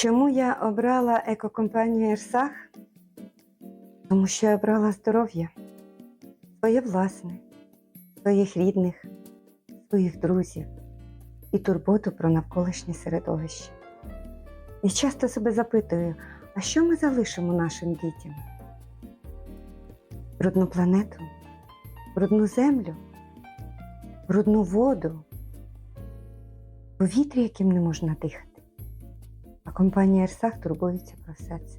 Чому я обрала екокомпанію Ерсах? Тому що я обрала здоров'я, своє власне, своїх рідних, своїх друзів і турботу про навколишнє середовище. Я часто себе запитую, а що ми залишимо нашим дітям? Брудну планету, брудну землю, брудну воду, повітря, яким не можна дихати. А компанія Ерсах турбується про все це.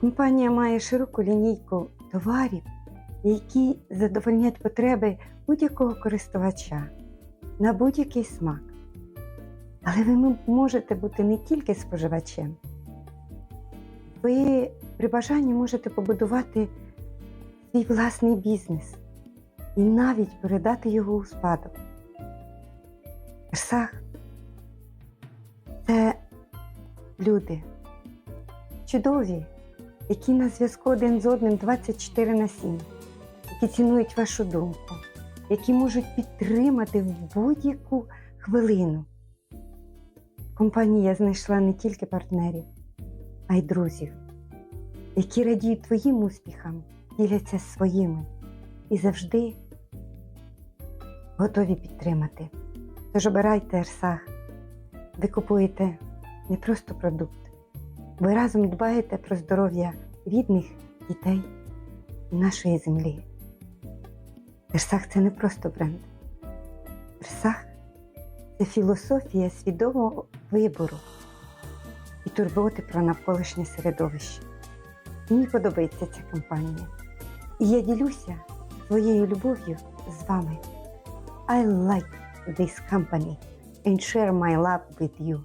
Компанія має широку лінійку товарів, які задовольнять потреби будь-якого користувача на будь-який смак. Але ви можете бути не тільки споживачем, ви при бажанні можете побудувати свій власний бізнес і навіть передати його у спадок. Ерсах це люди чудові, які на зв'язку один з одним 24 на 7, які цінують вашу думку, які можуть підтримати в будь-яку хвилину. В компанії я знайшла не тільки партнерів, а й друзів, які радіють твоїм успіхам, діляться своїми і завжди готові підтримати. Тож обирайте Ерсах. Ви купуєте не просто продукт, ви разом дбаєте про здоров'я рідних, дітей нашої землі. Ерсах це не просто бренд. Ерсах це філософія свідомого вибору і турботи про навколишнє середовище. Мені подобається ця компанія. І я ділюся своєю любов'ю з вами. I like this company and share my love with you.